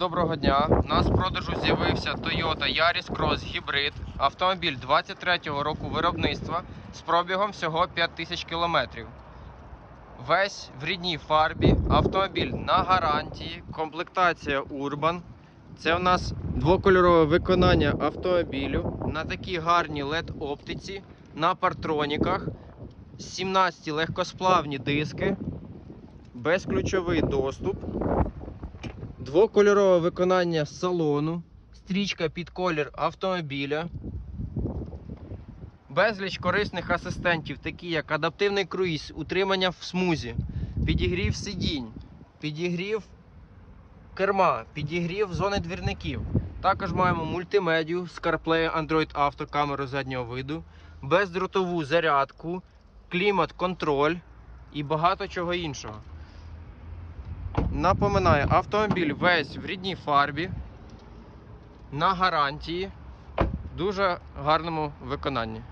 Доброго дня. У нас в продажу з'явився Toyota Yaris Cross Hybrid. Автомобіль 23-го року виробництва з пробігом всього 5000 км. Весь в рідній фарбі. Автомобіль на гарантії. Комплектація Urban. Це у нас двокольорове виконання автомобілю на такій гарній LED-оптиці, на партроніках, 17 легкосплавні диски, безключовий доступ. Двокольорове виконання салону, стрічка під колір автомобіля, безліч корисних асистентів, такі як адаптивний круїз, утримання в смузі, підігрів сидінь, підігрів керма, підігрів зони двірників. Також маємо мультимедію з CarPlay Android Auto камеру заднього виду, бездротову зарядку, клімат-контроль і багато чого іншого. Напоминаю, автомобіль весь в рідній фарбі, на гарантії, в дуже гарному виконанні.